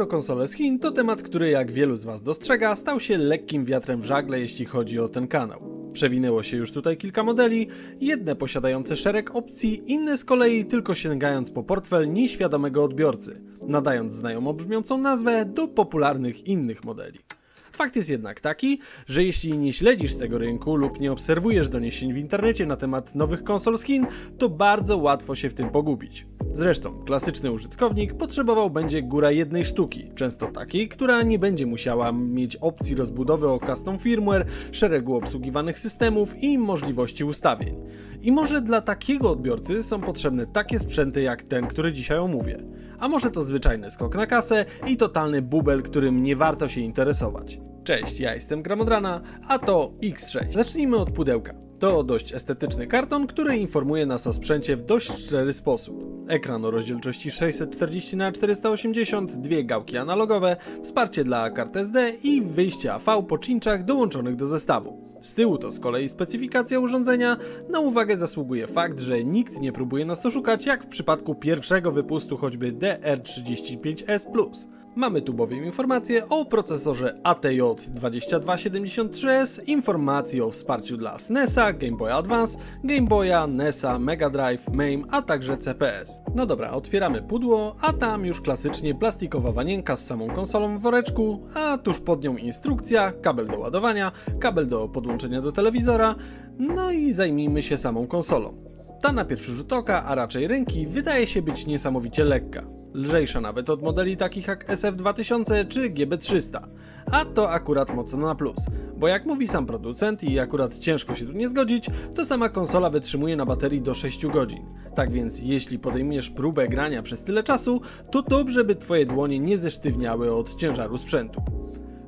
Retro konsole z Chin to temat, który jak wielu z Was dostrzega, stał się lekkim wiatrem w żagle, jeśli chodzi o ten kanał. Przewinęło się już tutaj kilka modeli, jedne posiadające szereg opcji, inne z kolei tylko sięgając po portfel nieświadomego odbiorcy, nadając znajomo brzmiącą nazwę do popularnych innych modeli. Fakt jest jednak taki, że jeśli nie śledzisz tego rynku lub nie obserwujesz doniesień w internecie na temat nowych konsol z Chin, to bardzo łatwo się w tym pogubić. Zresztą, klasyczny użytkownik potrzebował będzie góra jednej sztuki, często takiej, która nie będzie musiała mieć opcji rozbudowy o custom firmware, szeregu obsługiwanych systemów i możliwości ustawień. I może dla takiego odbiorcy są potrzebne takie sprzęty jak ten, który dzisiaj omówię. A może to zwyczajny skok na kasę i totalny bubel, którym nie warto się interesować. Cześć, ja jestem Gramodrana, a to X6. Zacznijmy od pudełka. To dość estetyczny karton, który informuje nas o sprzęcie w dość szczery sposób. Ekran o rozdzielczości 640x480, dwie gałki analogowe, wsparcie dla kart SD i wyjście AV po cinczach dołączonych do zestawu. Z tyłu to z kolei specyfikacja urządzenia. Na uwagę zasługuje fakt, że nikt nie próbuje nas oszukać, jak w przypadku pierwszego wypustu choćby DR35S Plus. Mamy tu bowiem informacje o procesorze ATJ 2273S, informacje o wsparciu dla SNESa, Game Boy Advance, Game Boya, NESa, Mega Drive, MAME, a także CPS. No dobra, otwieramy pudło, a tam już klasycznie plastikowa wanienka z samą konsolą w woreczku, a tuż pod nią instrukcja, kabel do ładowania, kabel do podłączenia do telewizora, no i zajmijmy się samą konsolą. Ta na pierwszy rzut oka, a raczej ręki, wydaje się być niesamowicie lekka. Lżejsza nawet od modeli takich jak SF2000 czy GB300. A to akurat mocno na plus, bo jak mówi sam producent i akurat ciężko się tu nie zgodzić, to sama konsola wytrzymuje na baterii do 6 godzin. Tak więc jeśli podejmiesz próbę grania przez tyle czasu, to dobrze by twoje dłonie nie zesztywniały od ciężaru sprzętu.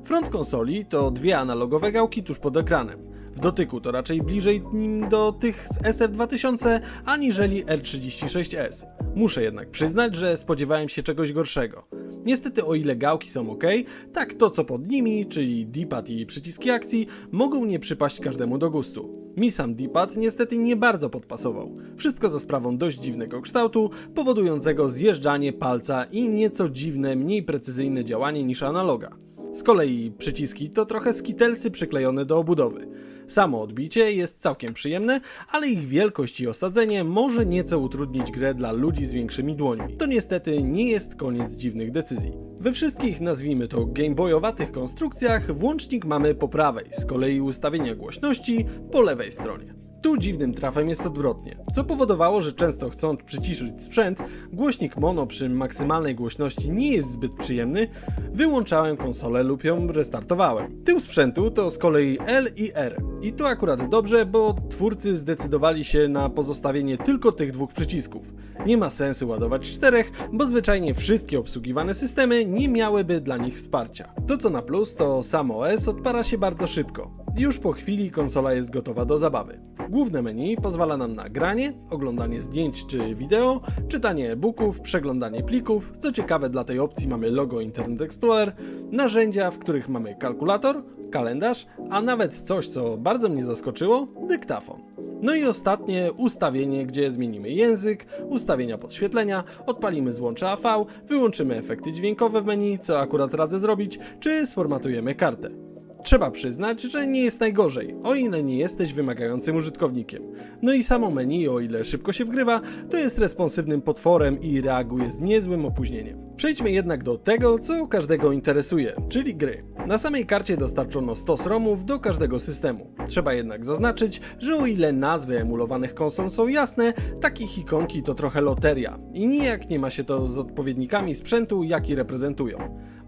Front konsoli to dwie analogowe gałki tuż pod ekranem. W dotyku to raczej bliżej nim do tych z SF2000 aniżeli R36S. Muszę jednak przyznać, że spodziewałem się czegoś gorszego. Niestety o ile gałki są ok, tak to co pod nimi, czyli D-pad i przyciski akcji, mogą nie przypaść każdemu do gustu. Mi sam D-pad niestety nie bardzo podpasował. Wszystko za sprawą dość dziwnego kształtu, powodującego zjeżdżanie palca i nieco dziwne, mniej precyzyjne działanie niż analoga. Z kolei przyciski to trochę skitelsy przyklejone do obudowy. Samo odbicie jest całkiem przyjemne, ale ich wielkość i osadzenie może nieco utrudnić grę dla ludzi z większymi dłońmi. To niestety nie jest koniec dziwnych decyzji. We wszystkich, nazwijmy to gameboyowatych konstrukcjach, włącznik mamy po prawej, z kolei ustawienia głośności po lewej stronie. Tu dziwnym trafem jest odwrotnie, co powodowało, że często chcąc przyciszyć sprzęt, głośnik mono przy maksymalnej głośności nie jest zbyt przyjemny, wyłączałem konsolę lub ją restartowałem. Tył sprzętu to z kolei L i R. I to akurat dobrze, bo twórcy zdecydowali się na pozostawienie tylko tych dwóch przycisków. Nie ma sensu ładować czterech, bo zwyczajnie wszystkie obsługiwane systemy nie miałyby dla nich wsparcia. To co na plus, to sam OS odpara się bardzo szybko. Już po chwili konsola jest gotowa do zabawy. Główne menu pozwala nam na granie, oglądanie zdjęć czy wideo, czytanie e-booków, przeglądanie plików. Co ciekawe, dla tej opcji mamy logo Internet Explorer, narzędzia, w których mamy kalkulator, kalendarz, a nawet coś, co bardzo mnie zaskoczyło dyktafon. No i ostatnie ustawienie, gdzie zmienimy język, ustawienia podświetlenia, odpalimy złącze AV, wyłączymy efekty dźwiękowe w menu, co akurat radzę zrobić, czy sformatujemy kartę. Trzeba przyznać, że nie jest najgorzej, o ile nie jesteś wymagającym użytkownikiem. No i samo menu, o ile szybko się wgrywa, to jest responsywnym potworem i reaguje z niezłym opóźnieniem. Przejdźmy jednak do tego, co każdego interesuje, czyli gry. Na samej karcie dostarczono 100 ROMów do każdego systemu. Trzeba jednak zaznaczyć, że o ile nazwy emulowanych konsol są jasne, takich ikonki to trochę loteria i nijak nie ma się to z odpowiednikami sprzętu, jaki reprezentują.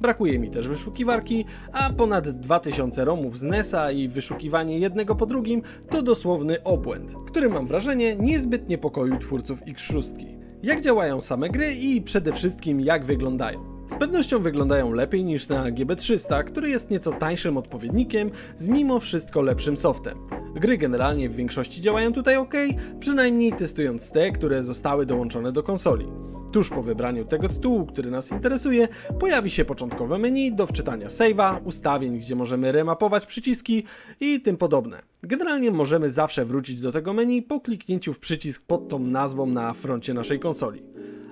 Brakuje mi też wyszukiwarki, a ponad 2000 ROMów z NESa i wyszukiwanie jednego po drugim to dosłowny obłęd, który mam wrażenie niezbyt niepokoił twórców X6. Jak działają same gry i przede wszystkim jak wyglądają? Z pewnością wyglądają lepiej niż na GB300, który jest nieco tańszym odpowiednikiem z mimo wszystko lepszym softem. Gry generalnie w większości działają tutaj ok, przynajmniej testując te, które zostały dołączone do konsoli. Tuż po wybraniu tego tytułu, który nas interesuje, pojawi się początkowe menu do wczytania save'a, ustawień, gdzie możemy remapować przyciski i tym podobne. Generalnie możemy zawsze wrócić do tego menu po kliknięciu w przycisk pod tą nazwą na froncie naszej konsoli.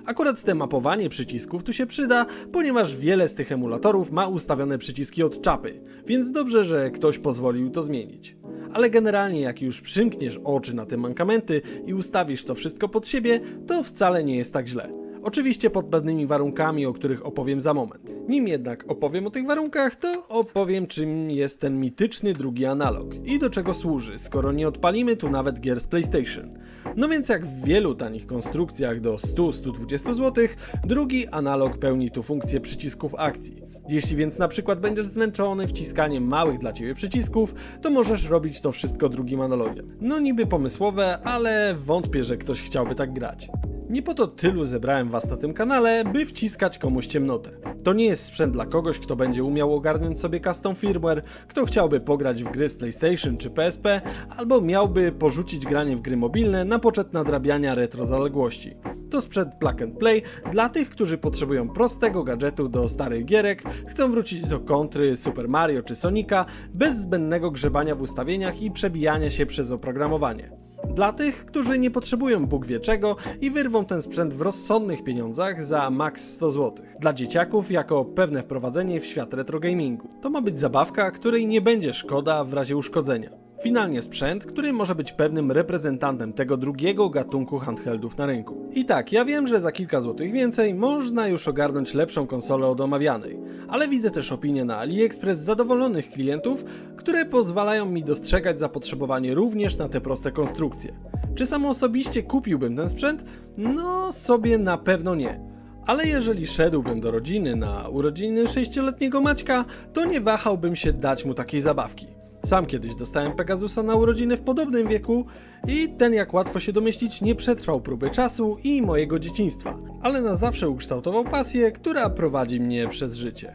Akurat te mapowanie przycisków tu się przyda, ponieważ wiele z tych emulatorów ma ustawione przyciski od czapy, więc dobrze, że ktoś pozwolił to zmienić. Ale generalnie jak już przymkniesz oczy na te mankamenty i ustawisz to wszystko pod siebie, to wcale nie jest tak źle. Oczywiście pod pewnymi warunkami, o których opowiem za moment. Nim jednak opowiem o tych warunkach, to opowiem czym jest ten mityczny drugi analog i do czego służy, skoro nie odpalimy tu nawet gier z PlayStation. No więc jak w wielu tanich konstrukcjach do 100-120 zł, drugi analog pełni tu funkcję przycisków akcji. Jeśli więc na przykład będziesz zmęczony wciskaniem małych dla ciebie przycisków, to możesz robić to wszystko drugim analogiem. No niby pomysłowe, ale wątpię, że ktoś chciałby tak grać. Nie po to tylu zebrałem was na tym kanale, by wciskać komuś ciemnotę. To nie jest sprzęt dla kogoś, kto będzie umiał ogarnąć sobie custom firmware, kto chciałby pograć w gry z PlayStation czy PSP, albo miałby porzucić granie w gry mobilne na poczet nadrabiania retro zaległości. To sprzęt plug and play dla tych, którzy potrzebują prostego gadżetu do starych gierek, chcą wrócić do kontry Super Mario czy Sonika bez zbędnego grzebania w ustawieniach i przebijania się przez oprogramowanie. Dla tych, którzy nie potrzebują Bóg wie czego i wyrwą ten sprzęt w rozsądnych pieniądzach za max 100 zł. Dla dzieciaków jako pewne wprowadzenie w świat retro gamingu. To ma być zabawka, której nie będzie szkoda w razie uszkodzenia. Finalnie sprzęt, który może być pewnym reprezentantem tego drugiego gatunku handheldów na rynku. I tak, ja wiem, że za kilka złotych więcej można już ogarnąć lepszą konsolę od omawianej, ale widzę też opinie na AliExpress zadowolonych klientów, które pozwalają mi dostrzegać zapotrzebowanie również na te proste konstrukcje. Czy sam osobiście kupiłbym ten sprzęt? No sobie na pewno nie. Ale jeżeli szedłbym do rodziny na urodziny 6-letniego Maćka, to nie wahałbym się dać mu takiej zabawki. Sam kiedyś dostałem Pegasusa na urodziny w podobnym wieku i ten jak łatwo się domyślić nie przetrwał próby czasu i mojego dzieciństwa, ale na zawsze ukształtował pasję, która prowadzi mnie przez życie.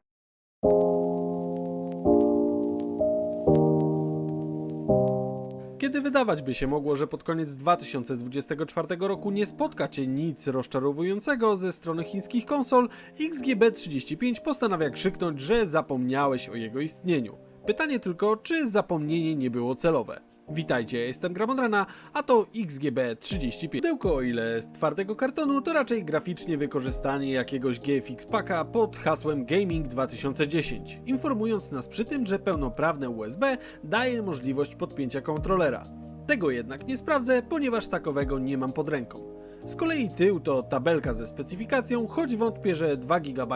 Kiedy wydawać by się mogło, że pod koniec 2024 roku nie spotka Cię nic rozczarowującego ze strony chińskich konsol, XGB35 postanawia krzyknąć, że zapomniałeś o jego istnieniu. Pytanie tylko, czy zapomnienie nie było celowe. Witajcie, jestem Gramondrana, a to XGB35. Pudełko o ile z twardego kartonu, to raczej graficznie wykorzystanie jakiegoś GFX paka pod hasłem Gaming 2010, informując nas przy tym, że pełnoprawne USB daje możliwość podpięcia kontrolera. Tego jednak nie sprawdzę, ponieważ takowego nie mam pod ręką. Z kolei tył to tabelka ze specyfikacją, choć wątpię, że 2 GB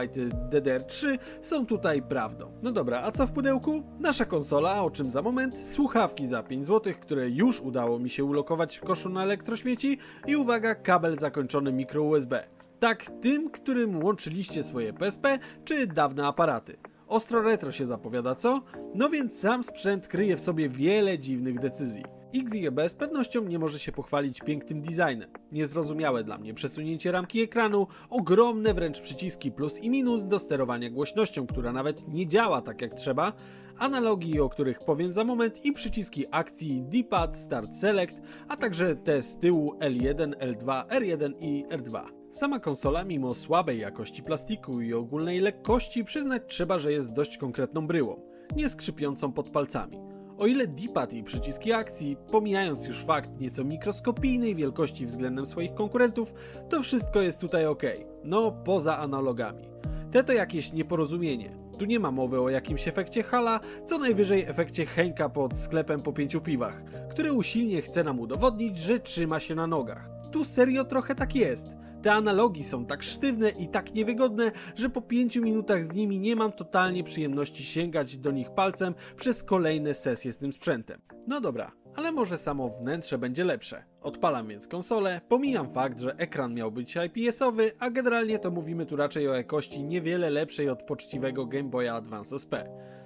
DDR3 są tutaj prawdą. No dobra, a co w pudełku? Nasza konsola, o czym za moment, słuchawki za 5 zł, które już udało mi się ulokować w koszu na elektrośmieci i uwaga, kabel zakończony mikro USB. Tak, tym, którym łączyliście swoje PSP czy dawne aparaty. Ostro retro się zapowiada, co? No więc sam sprzęt kryje w sobie wiele dziwnych decyzji. XGB z pewnością nie może się pochwalić pięknym designem. Niezrozumiałe dla mnie przesunięcie ramki ekranu, ogromne wręcz przyciski plus i minus do sterowania głośnością, która nawet nie działa tak jak trzeba, analogi, o których powiem za moment i przyciski akcji D-pad, Start Select, a także te z tyłu L1, L2, R1 i R2. Sama konsola, mimo słabej jakości plastiku i ogólnej lekkości, przyznać trzeba, że jest dość konkretną bryłą, nie skrzypiącą pod palcami. O ile D-pad i przyciski akcji, pomijając już fakt nieco mikroskopijnej wielkości względem swoich konkurentów, to wszystko jest tutaj ok. No, poza analogami. Te to jakieś nieporozumienie. Tu nie ma mowy o jakimś efekcie hala, co najwyżej efekcie Henka pod sklepem po pięciu piwach, który usilnie chce nam udowodnić, że trzyma się na nogach. Tu serio trochę tak jest. Te analogi są tak sztywne i tak niewygodne, że po 5 minutach z nimi nie mam totalnie przyjemności sięgać do nich palcem przez kolejne sesje z tym sprzętem. No dobra, ale może samo wnętrze będzie lepsze. Odpalam więc konsolę, pomijam fakt, że ekran miał być IPS-owy, a generalnie to mówimy tu raczej o jakości niewiele lepszej od poczciwego Game Boya Advance SP.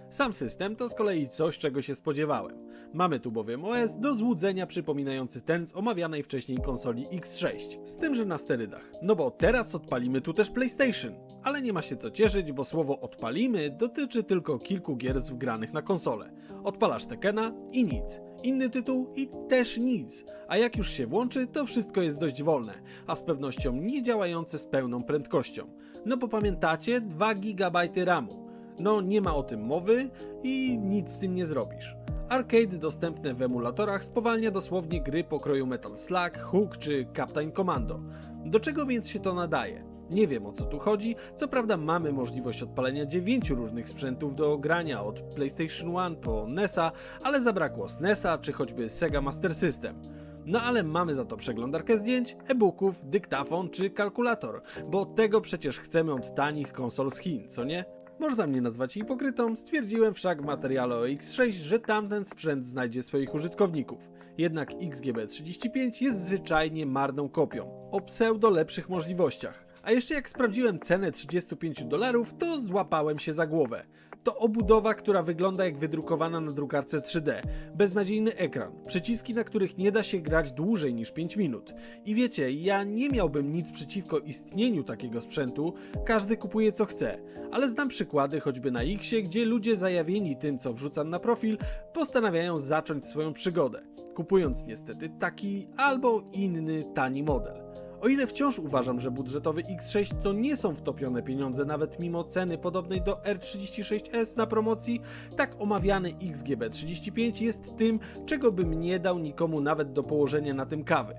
Sam system to z kolei coś, czego się spodziewałem. Mamy tu bowiem OS do złudzenia przypominający ten z omawianej wcześniej konsoli X6. Z tym, że na sterydach. No bo teraz odpalimy tu też PlayStation. Ale nie ma się co cieszyć, bo słowo odpalimy dotyczy tylko kilku gier wgranych na konsolę. Odpalasz Tekena i nic. Inny tytuł i też nic. A jak już się włączy, to wszystko jest dość wolne, a z pewnością nie działające z pełną prędkością. No bo pamiętacie, 2 GB RAMu. No nie ma o tym mowy i nic z tym nie zrobisz. Arcade dostępne w emulatorach spowalnia dosłownie gry pokroju Metal Slug, Hook czy Captain Commando. Do czego więc się to nadaje? Nie wiem o co tu chodzi, co prawda mamy możliwość odpalenia dziewięciu różnych sprzętów do grania od PlayStation 1 po NESa, ale zabrakło SNESa czy choćby Sega Master System. No ale mamy za to przeglądarkę zdjęć, e-booków, dyktafon czy kalkulator, bo tego przecież chcemy od tanich konsol z Chin, co nie? Można mnie nazwać hipokrytą, stwierdziłem wszak w materiale o X6, że tamten sprzęt znajdzie swoich użytkowników. Jednak XGB35 jest zwyczajnie marną kopią, o pseudo lepszych możliwościach. A jeszcze jak sprawdziłem cenę 35 dolarów, to złapałem się za głowę. To obudowa, która wygląda jak wydrukowana na drukarce 3D. Beznadziejny ekran, przyciski, na których nie da się grać dłużej niż 5 minut. I wiecie, ja nie miałbym nic przeciwko istnieniu takiego sprzętu, każdy kupuje co chce. Ale znam przykłady choćby na Xie, gdzie ludzie zajawieni tym, co wrzucam na profil, postanawiają zacząć swoją przygodę. Kupując niestety taki albo inny tani model. O ile wciąż uważam, że budżetowy X6 to nie są wtopione pieniądze nawet mimo ceny podobnej do R36S na promocji, tak omawiany XGB35 jest tym, czego bym nie dał nikomu nawet do położenia na tym kawy.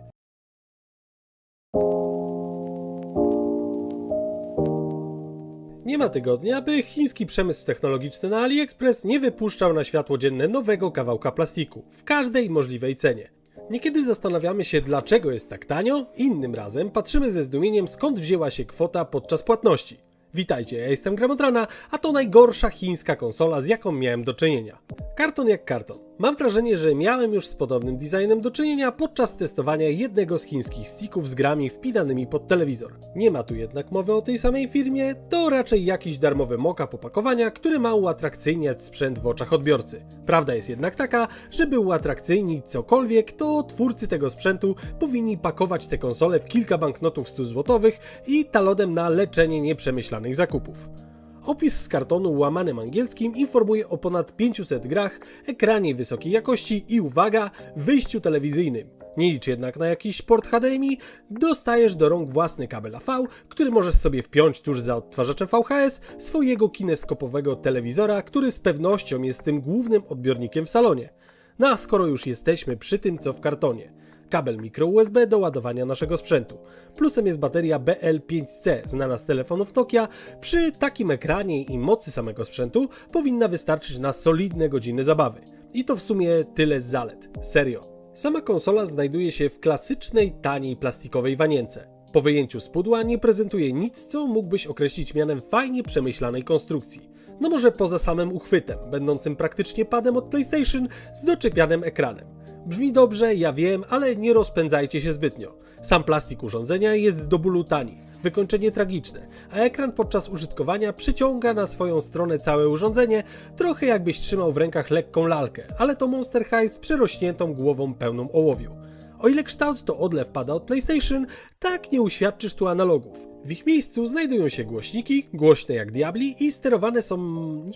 Nie ma tygodnia, by chiński przemysł technologiczny na AliExpress nie wypuszczał na światło dzienne nowego kawałka plastiku w każdej możliwej cenie. Niekiedy zastanawiamy się, dlaczego jest tak tanio, innym razem patrzymy ze zdumieniem, skąd wzięła się kwota podczas płatności. Witajcie, ja jestem Gramotrana, a to najgorsza chińska konsola, z jaką miałem do czynienia. Karton jak karton. Mam wrażenie, że miałem już z podobnym designem do czynienia podczas testowania jednego z chińskich sticków z grami wpinanymi pod telewizor. Nie ma tu jednak mowy o tej samej firmie, to raczej jakiś darmowy mock-up opakowania, który ma uatrakcyjniać sprzęt w oczach odbiorcy. Prawda jest jednak taka, żeby uatrakcyjnić cokolwiek, to twórcy tego sprzętu powinni pakować te konsole w kilka banknotów 100 złotowych i talodem na leczenie nieprzemyślanych zakupów. Opis z kartonu łamanym angielskim informuje o ponad 500 grach, ekranie wysokiej jakości i uwaga, wyjściu telewizyjnym. Nie licz jednak na jakiś port HDMI, dostajesz do rąk własny kabel AV, który możesz sobie wpiąć tuż za odtwarzaczem VHS swojego kineskopowego telewizora, który z pewnością jest tym głównym odbiornikiem w salonie. No a skoro już jesteśmy przy tym co w kartonie kabel mikro USB do ładowania naszego sprzętu. Plusem jest bateria BL5C, znana z telefonów Nokia. Przy takim ekranie i mocy samego sprzętu powinna wystarczyć na solidne godziny zabawy. I to w sumie tyle z zalet. Serio. Sama konsola znajduje się w klasycznej, taniej plastikowej wanience. Po wyjęciu z pudła nie prezentuje nic, co mógłbyś określić mianem fajnie przemyślanej konstrukcji. No może poza samym uchwytem, będącym praktycznie padem od PlayStation z doczepianym ekranem. Brzmi dobrze, ja wiem, ale nie rozpędzajcie się zbytnio. Sam plastik urządzenia jest do bólu tani, wykończenie tragiczne, a ekran podczas użytkowania przyciąga na swoją stronę całe urządzenie, trochę jakbyś trzymał w rękach lekką lalkę, ale to Monster High z przerośniętą głową pełną ołowiu. O ile kształt to odlew pada od PlayStation, tak nie uświadczysz tu analogów. W ich miejscu znajdują się głośniki, głośne jak diabli i sterowane są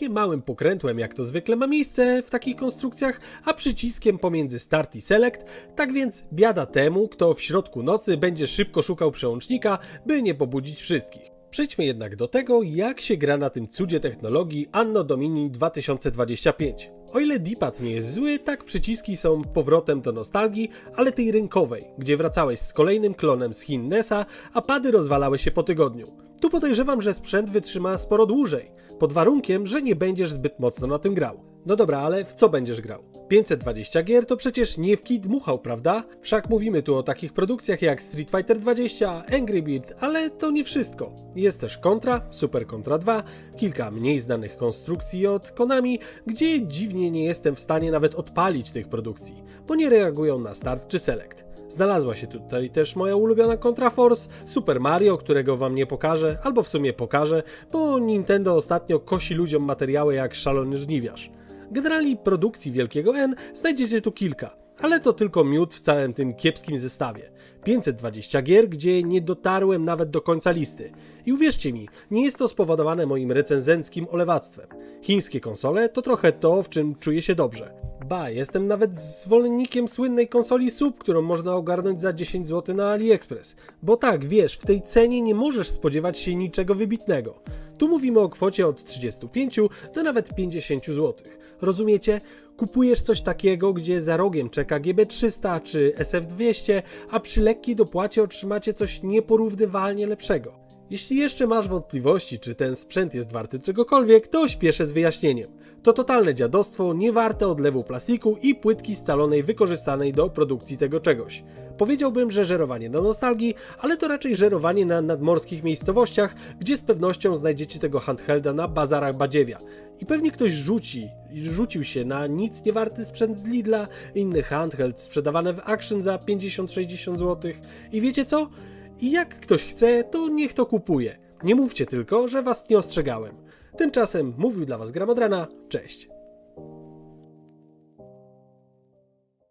nie małym pokrętłem, jak to zwykle ma miejsce w takich konstrukcjach, a przyciskiem pomiędzy Start i Select, tak więc biada temu, kto w środku nocy będzie szybko szukał przełącznika, by nie pobudzić wszystkich. Przejdźmy jednak do tego, jak się gra na tym cudzie technologii Anno Domini 2025. O ile D-pad nie jest zły, tak przyciski są powrotem do nostalgii, ale tej rynkowej, gdzie wracałeś z kolejnym klonem z Chin NESa, a pady rozwalały się po tygodniu. Tu podejrzewam, że sprzęt wytrzyma sporo dłużej, pod warunkiem, że nie będziesz zbyt mocno na tym grał. No dobra, ale w co będziesz grał? 520 gier to przecież nie w kit dmuchał, prawda? Wszak mówimy tu o takich produkcjach jak Street Fighter 20, Angry Bird, ale to nie wszystko. Jest też Contra, Super Contra 2, kilka mniej znanych konstrukcji od Konami, gdzie dziwnie nie jestem w stanie nawet odpalić tych produkcji, bo nie reagują na start czy select. Znalazła się tutaj też moja ulubiona Contra Force, Super Mario, którego wam nie pokażę, albo w sumie pokażę, bo Nintendo ostatnio kosi ludziom materiały jak szalony żniwiarz. Generalnie produkcji Wielkiego N znajdziecie tu kilka, ale to tylko miód w całym tym kiepskim zestawie. 520 gier, gdzie nie dotarłem nawet do końca listy. I uwierzcie mi, nie jest to spowodowane moim recenzenckim olewactwem. Chińskie konsole to trochę to, w czym czuję się dobrze. Ba, jestem nawet zwolennikiem słynnej konsoli SUB, którą można ogarnąć za 10 zł na AliExpress. Bo tak, wiesz, w tej cenie nie możesz spodziewać się niczego wybitnego. Tu mówimy o kwocie od 35 do nawet 50 zł. Rozumiecie? Kupujesz coś takiego, gdzie za rogiem czeka GB300 czy SF200, a przy lekkiej dopłacie otrzymacie coś nieporównywalnie lepszego. Jeśli jeszcze masz wątpliwości, czy ten sprzęt jest warty czegokolwiek, to śpieszę z wyjaśnieniem. To totalne dziadostwo, niewarte odlewu plastiku i płytki scalonej wykorzystanej do produkcji tego czegoś. Powiedziałbym, że żerowanie na nostalgii, ale to raczej żerowanie na nadmorskich miejscowościach, gdzie z pewnością znajdziecie tego handhelda na bazarach badziewia. I pewnie ktoś rzuci, rzucił się na nic niewarty sprzęt z Lidla, inny handheld sprzedawany w Action za 50-60 zł. I wiecie co? I jak ktoś chce, to niech to kupuje. Nie mówcie tylko, że was nie ostrzegałem. Tymczasem mówił dla was Gramodrana. Cześć.